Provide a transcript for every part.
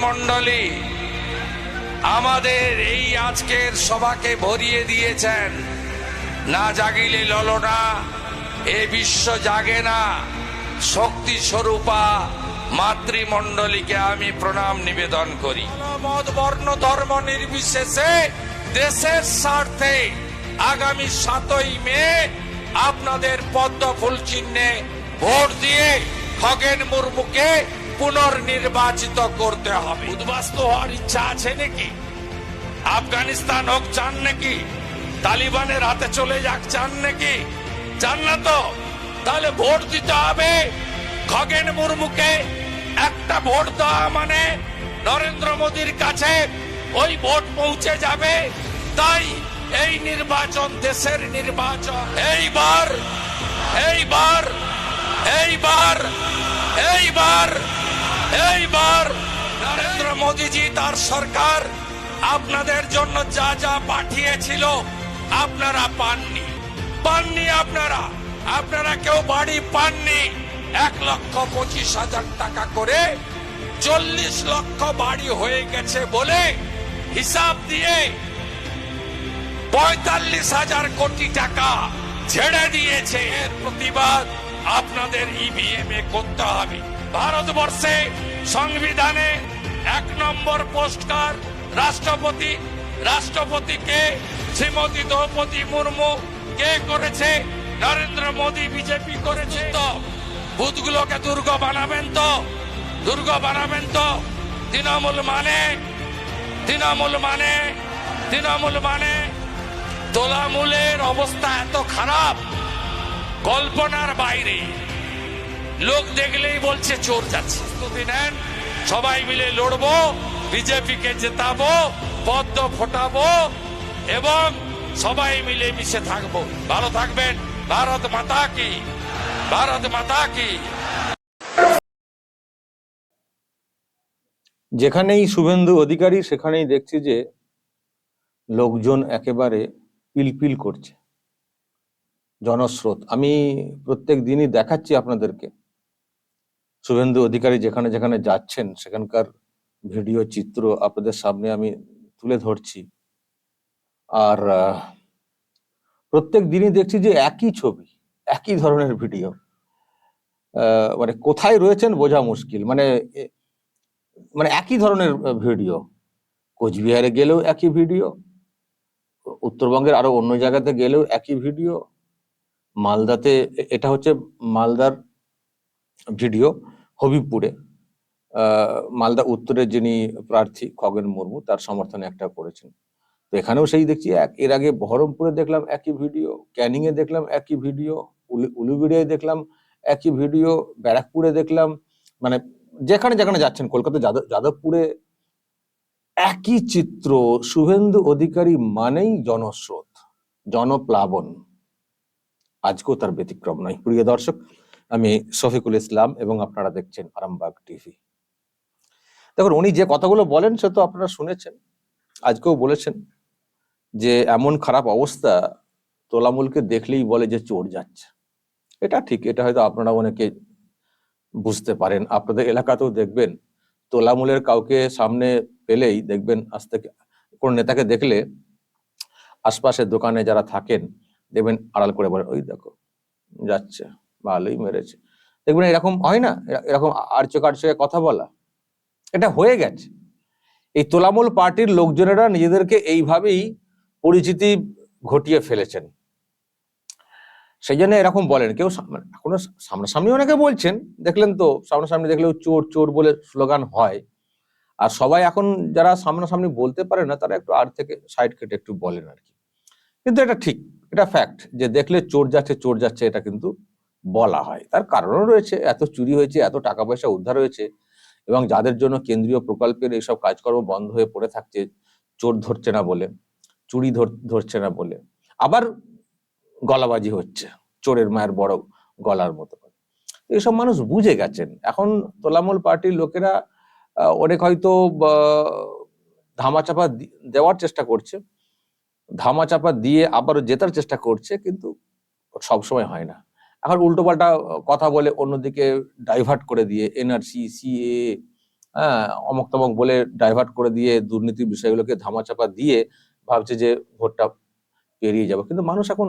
মাতৃমণ্ডলী আমাদের এই আজকের সভাকে ভরিয়ে দিয়েছেন। না জাগিলে ললনা, এ বিশ্ব জাগে না। শক্তি স্বরূপা মাতৃমণ্ডলীকে আমি প্রণাম নিবেদন করি। মত বর্ণ, ধর্ম নির্বিশেষে দেশের স্বার্থে আগামী সাতই মে আপনাদের পদ্ম ফুল চিহ্নে ভোট দিয়ে খগেন মুর্মুকে পুনর্নির্বাচিত করতে হবে। উদ্বাস্ত হওয়ার ইচ্ছা আছে নাকি? আফগানিস্তান হোক, চান নাকি? তালিবানের হাতে চলে যাক, চান নাকি? চান না তো? তাহলে ভোট দিতে হবে। খগেন মুর্মুকে একটা ভোট দেওয়া মানে নরেন্দ্র মোদীর কাছে ওই ভোট পৌঁছে যাবে। তাই এই নির্বাচন দেশের নির্বাচন। এইবার এইবার এইবার এইবার নরেন্দ্র মোদীজি তার সরকার আপনাদের জন্য যা যা পাঠিয়েছিল, আপনারা পাননি। পাননি আপনারা। আপনারা কেউ বাড়ি পাননি। এক লক্ষ পঁচিশ হাজার টাকা করে চল্লিশ লক্ষ বাড়ি হয়ে গেছে বলে হিসাব দিয়ে পঁয়তাল্লিশ হাজার কোটি টাকা ছেড়ে দিয়েছে। এর প্রতিবাদ আপনাদের ইভিএম এ করতে হবে। ভারতবর্ষে সংবিধানে এক নম্বর পোস্টকার রাষ্ট্রপতি রাষ্ট্রপতিকে শ্রীমতী দ্রৌপদী মুর্মু কে করেছে? নরেন্দ্র মোদী বিজেপি করেছে। তো বুথগুলোকে দুর্গ বানাবেন তো? দুর্গ বানাবেন তো? তৃণমূল মানে? তৃণমূল মানে? তৃণমূল মানে? তোলামূলের অবস্থা এত খারাপ। কল্পনার বাইরে। লোক দেখলেই বলছে, চোর যাচ্ছে। প্রস্তুতি নেন, সবাই মিলে লড়বো, বিজেপিকে জেতাবো, পদ্ম ফোটাবো, এবং সবাই মিলে মিশে থাকব। ভালো থাকবেন। ভারত মাতা কি? ভারত মাতা কি? যেখানেই শুভেন্দু অধিকারী, সেখানেই দেখছি যে লোকজন একেবারে পিলপিল করছে। জনস্রোত। আমি প্রত্যেক দিনই দেখাচ্ছি আপনাদেরকে। শুভেন্দু অধিকারী যেখানে যেখানে যাচ্ছেন, সেখানকার ভিডিও চিত্র আপনাদের সামনে আমি তুলে ধরছি। আর প্রত্যেক দিনই দেখছি যে একই ছবি, একই ধরনের ভিডিও। মানে কোথায় রয়েছেন বোঝা মুশকিল। মানে মানে একই ধরনের ভিডিও। কোচবিহারে গেলেও একই ভিডিও, উত্তরবঙ্গের আরও অন্য জায়গাতে গেলেও একই ভিডিও। মালদাতে এটা হচ্ছে মালদার ভিডিও হবিবপুরে মালদা উত্তরের যিনি প্রার্থী খগেন মুর্মু, তার সমর্থনে একটা করেছেন। তো এখানেও সেই দেখছি, এক, এর আগে বহরমপুরে দেখলাম একই ভিডিও ক্যানিং এ দেখলাম একই ভিডিও, উলু- উলুবেড়িয়ায় দেখলাম একই ভিডিও, ব্যারাকপুরে দেখলাম মানে যেখানে যেখানে যাচ্ছেন, কলকাতা, যাদব, যাদবপুরে একই চিত্র, শুভেন্দু অধিকারী মানেই জনস্রোত, জনপ্লাবন। আজকেও তার ব্যতিক্রম নয়। প্রিয় দর্শক আমি শফিকুল ইসলাম এবং আপনারা দেখছেন আরামবাগ টিভি। দেখুন, উনি যে কথাগুলো বলেন সে তো আপনারা শুনেছেন। আজকেও বলেছেন যে, এমন খারাপ অবস্থা তোলামূলকে দেখলেই বলে যে চোর যাচ্ছে। এটা ঠিক, এটা হয়তো আপনারা অনেকে বুঝতে পারেন। আপনাদের এলাকাতেও দেখবেন, তোলামূলের কাউকে সামনে পেলেই দেখবেন, আজ থেকে কোন নেতাকে দেখলে আশপাশের দোকানে যারা থাকেন, দেখবেন আড়াল করে বলেন ওই দেখো, যাচ্ছে। ভালোই মেরেছে। দেখবেন এরকম হয় না? এরকম আর্চ কার্চ কথা বলা। এটা হয়ে গেছে। এই তোলামূল পার্টির লোকজনেরা নিজেদেরকে এইভাবেই পরিচিতি ঘটিয়ে ফেলেছেন। সেই জন্য এরকম বলেন। কেউ মানে এখনও সামনাসামনি অনেকে বলছেন। দেখলেন তো, সামনাসামনি দেখলেও চোর চোর বলে স্লোগান হয়। আর সবাই এখন যারা সামনাসামনি বলতে পারে না, তারা একটু আর থেকে সাইড কেটে একটু বলেন আর কি। কিন্তু এটা ঠিক, এটা ফ্যাক্ট যে দেখলে চোর যাচ্ছে চোর যাচ্ছে, এটা কিন্তু বলা হয়। তার কারণও রয়েছে, এত চুরি হয়েছে, এত টাকা পয়সা উদ্ধার হয়েছে এবং যাদের জন্য কেন্দ্রীয় প্রকল্পের এইসব কাজকর্ম বন্ধ হয়ে পড়ে থাকছে, চোর ধরছে না বলে, চুরি ধর- ধরছে না বলে, আবার গলাবাজি হচ্ছে, চোরের মায়ের বড় গলার মতো। এইসব মানুষ বুঝে গেছেন। এখন তোলামূল পার্টির লোকেরা অনেক হয়তো ধামাচাপা দেওয়ার চেষ্টা করছে, ধামাচাপা দিয়ে আবারও জেতার চেষ্টা করছে, কিন্তু সবসময় হয় না। এখন উল্টোপাল্টা কথা বলে অন্যদিকে ডাইভার্ট করে দিয়ে এনআরসি সিএ হ্যাঁ অমক তমক বলে ডাইভার্ট করে দিয়ে দুর্নীতির বিষয়গুলোকে ধামাচাপা দিয়ে ভাবছে যে ভোটটা পেরিয়ে যাব। কিন্তু মানুষ এখন,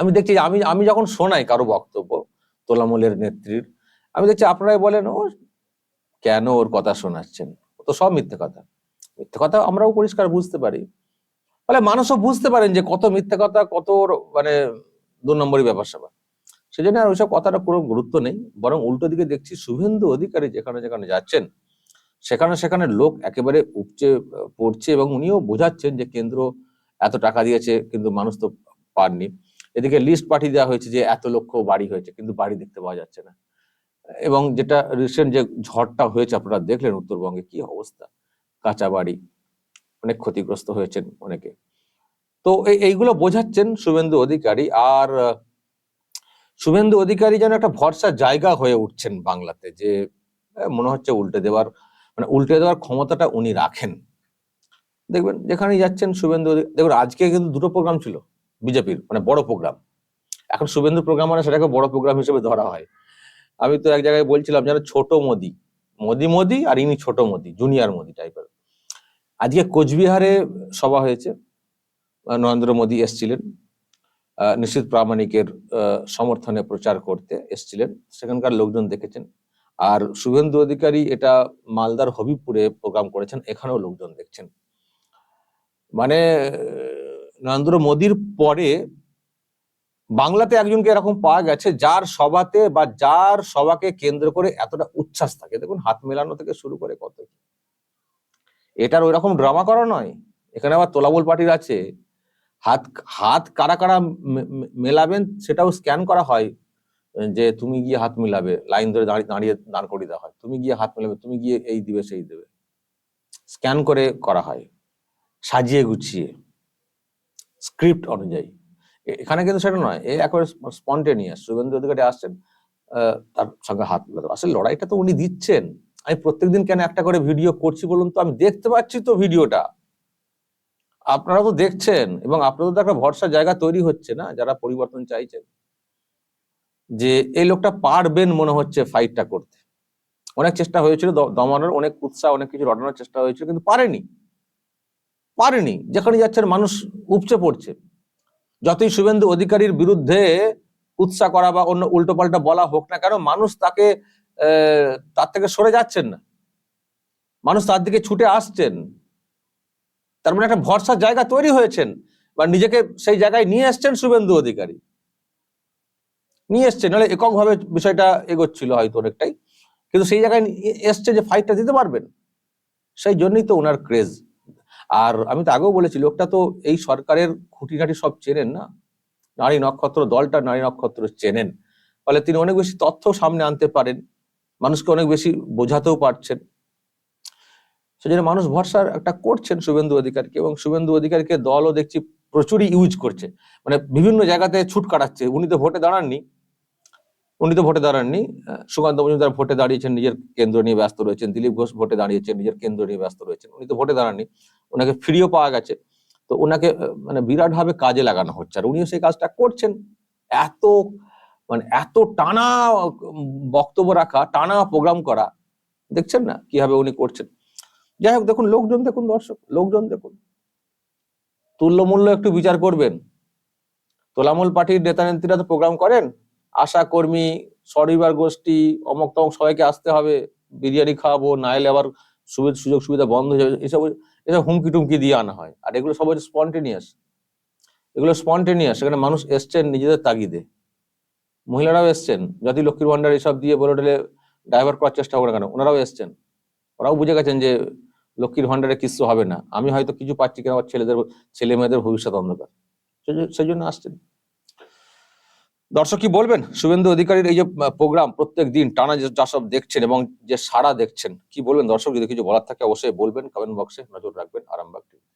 আমি দেখছি আমি আমি যখন শোনাই কারও বক্তব্য তোলামূলের নেত্রীর, আমি দেখছি আপনারাই বলেন, ও কেন ওর কথা শোনাচ্ছেন? ও তো সব মিথ্যে কথা। মিথ্যে কথা আমরাও পরিষ্কার বুঝতে পারি। ফলে মানুষও বুঝতে পারেন যে কত মিথ্যে কথা, কত মানে দু নম্বরই ব্যাপার স্যাপার। সেই জন্য আর ওইসব কথাটা কোনো গুরুত্ব নেই। বরং উল্টো দিকে দেখছি শুভেন্দু অধিকারী যেখানে যেখানে যাচ্ছেন, সেখানে সেখানে লোক একেবারে উপচে পড়ছে এবং উনিও বোঝাচ্ছেন যে কেন্দ্র এত টাকা দিয়েছে কিন্তু মানুষ তো পাননি। এদিকে লিস্ট পাঠিয়ে দেওয়া হয়েছে যে এত লক্ষ বাড়ি হয়েছে কিন্তু বাড়ি দেখতে পাওয়া যাচ্ছে না। এবং যেটা রিসেন্ট যে ঝড়টা হয়েছে আপনারা দেখলেন উত্তরবঙ্গে কি অবস্থা? কাঁচা বাড়ি, অনেক ক্ষতিগ্রস্ত হয়েছেন অনেকে। তো এই- এইগুলো বোঝাচ্ছেন শুভেন্দু অধিকারী। আর শুভেন্দু অধিকারী যেন একটা ভরসার জায়গা হয়ে উঠছেন বাংলাতে যে মনে হচ্ছে উল্টে দেওয়ার মানে উল্টে দেওয়ার ক্ষমতাটা উনি রাখেন। দেখবেন যেখানেই যাচ্ছেন শুভেন্দু দেখুন আজকে কিন্তু দুটো প্রোগ্রাম ছিল বিজেপির মানে বড় প্রোগ্রাম। এখন শুভেন্দু প্রোগ্রাম মানে সেটাকে বড় প্রোগ্রাম হিসেবে ধরা হয়। আমি তো এক জায়গায় বলছিলাম যেন ছোট মোদি মোদি মোদি আর ইনি ছোট মোদি, জুনিয়র মোদি টাইপের আজকে কোচবিহারে সভা হয়েছে, নরেন্দ্র মোদী এসছিলেন। নিশীথ প্রামাণিকের সমর্থনে প্রচার করতে এসছিলেন। সেখানকার লোকজন দেখেছেন। আর শুভেন্দু অধিকারী এটা মালদার হবিবপুরে প্রোগ্রাম করেছেন, এখানেও লোকজন দেখছেন। মানে নরেন্দ্র মোদীর পরে বাংলাতে একজনকে এরকম পাওয়া গেছে, যার সভাতে বা যার সভাকে কেন্দ্র করে এতটা উচ্ছ্বাস থাকে। দেখুন, হাত মেলানো থেকে শুরু করে কত। এটার ওই রকম ড্রামা করা নয়। এখানে আবার তোলাবল পার্টির আছে। হাত হাত কারা কারা মেলাবেন সেটাও স্ক্যান করা হয়, যে তুমি গিয়ে হাত মিলাবে, লাইন ধরে দাঁড়িয়ে দাঁড়িয়ে দাঁড় করিয়ে দেওয়া হয়, তুমি গিয়ে হাত মেলাবে, তুমি গিয়ে এই দিবে, সেই দেবে। স্ক্যান করে করা হয়, সাজিয়ে গুছিয়ে স্ক্রিপ্ট অনুযায়ী। এখানে কিন্তু সেটা নয়, এ একেবারে স্পন্টেনিয়াস শুভেন্দু অধিকারী আসছেন তার সঙ্গে হাত মেলাতে। আসলে লড়াইটা তো উনি দিচ্ছেন। আমি প্রত্যেকদিন কেন একটা করে ভিডিও করছি বলুন তো? আমি দেখতে পাচ্ছি তো ভিডিওটা আপনারা তো দেখছেন এবং আপনাদের তো একটা ভরসার জায়গা তৈরি হচ্ছে না, যারা পরিবর্তন চাইছেন। যে এই লোকটা পারবেন মনে হচ্ছে ফাইটটা করতে। অনেক চেষ্টা হয়েছিল দমানোর, অনেক উৎসাহ, অনেক কিছু রটানোর চেষ্টা হয়েছিল, কিন্তু পারেনি। পারেনি। যেখানে যাচ্ছেন মানুষ উপচে পড়ছে। যতই শুভেন্দু অধিকারীর বিরুদ্ধে উৎসাহ করা বা অন্য উল্টোপাল্টা বলা হোক না কেন, মানুষ তাকে তার থেকে সরে যাচ্ছেন না। মানুষ তার দিকে ছুটে আসছেন। তার মানে একটা ভরসার জায়গা তৈরি হয়েছেন বা নিজেকে সেই জায়গায় নিয়ে এসছেন শুভেন্দু অধিকারী। নিয়ে এসছেন, নাহলে এককভাবে বিষয়টা এগোচ্ছিল হয়তো অনেকটাই। কিন্তু সেই জায়গায় এসছে যে ফাইটটা দিতে পারবেন। সেই জন্যই তো ওনার ক্রেজ আর আমি তো আগেও বলেছি, লোকটা তো এই সরকারের খুঁটিনাটি সব চেনেন না। নারী নক্ষত্র দলটা নারী নক্ষত্র চেনেন। ফলে তিনি অনেক বেশি তথ্য সামনে আনতে পারেন। মানুষকে অনেক বেশি বোঝাতেও পারছেন। সেজন্য মানুষ ভরসা একটা করছেন শুভেন্দু অধিকারকে এবং শুভেন্দু অধিকারীকে দলও দেখছি প্রচুরই ইউজ করছে। মানে বিভিন্ন জায়গাতে ছুট কাটাচ্ছে। উনি তো ভোটে দাঁড়াননি। উনি তো ভোটে দাঁড়াননি। সুকান্ত মজুমদার ভোটে দাঁড়িয়েছেন, নিজের কেন্দ্র নিয়ে ব্যস্ত রয়েছেন। দিলীপ ঘোষ ভোটে দাঁড়িয়েছেন, নিজের কেন্দ্র নিয়ে ব্যস্ত রয়েছেন। উনি তো ভোটে দাঁড়াননি। ওনাকে ফ্রিও পাওয়া গেছে। তো ওনাকে মানে বিরাট ভাবে কাজে লাগানো হচ্ছে। আর উনিও সেই কাজটা করছেন। এত মানে এত টানা বক্তব্য রাখা, টানা প্রোগ্রাম করা, দেখছেন না কীভাবে উনি করছেন? যাই হোক দেখুন, লোকজন দেখুন, দর্শক, লোকজন দেখুন। তুল্যমূল্য একটু বিচার করবেন। তোলামূল পার্টির নেতা নেত্রীরা তো প্রোগ্রাম করেন। আশা কর্মী, সরিবার গোষ্ঠী, অমক তমক সবাইকে আসতে হবে। বিরিয়ানি খাওয়াবো, না এলে আবার সুযোগ সুবিধা বন্ধ হয়ে যাবে। এসব এসব হুমকি টুমকি দিয়ে আনা হয়। আর এগুলো সবাই স্পন্টেনিয়াস। এগুলো স্পন্টেনিয়াস, সেখানে মানুষ এসছেন নিজেদের তাগিদে। মহিলারাও এসছেন। জাতি লক্ষ্মীর ভান্ডার এসব দিয়ে বলে ডাইভার্ট করার চেষ্টা করে কেন? ওনারাও এসছেন। ওরাও বুঝে গেছেন যে লক্ষ্মীর ভান্ডারে কিছু হবে না। আমি হয়তো কিছু পাচ্ছি কিনা আমার ছেলেদের, ছেলে মেয়েদের ভবিষ্যৎ অন্ধকার। সেই- জন্য আসছেন। দর্শক কি বলবেন? শুভেন্দু অধিকারীর এই যে প্রোগ্রাম প্রত্যেক দিন টানা যা সব দেখছেন এবং যে সারা দেখছেন, কি বলবেন? দর্শক যদি কিছু বলার থাকে অবশ্যই বলবেন। কমেন্ট বক্সে নজর রাখবেন। আরামবাগ টিভি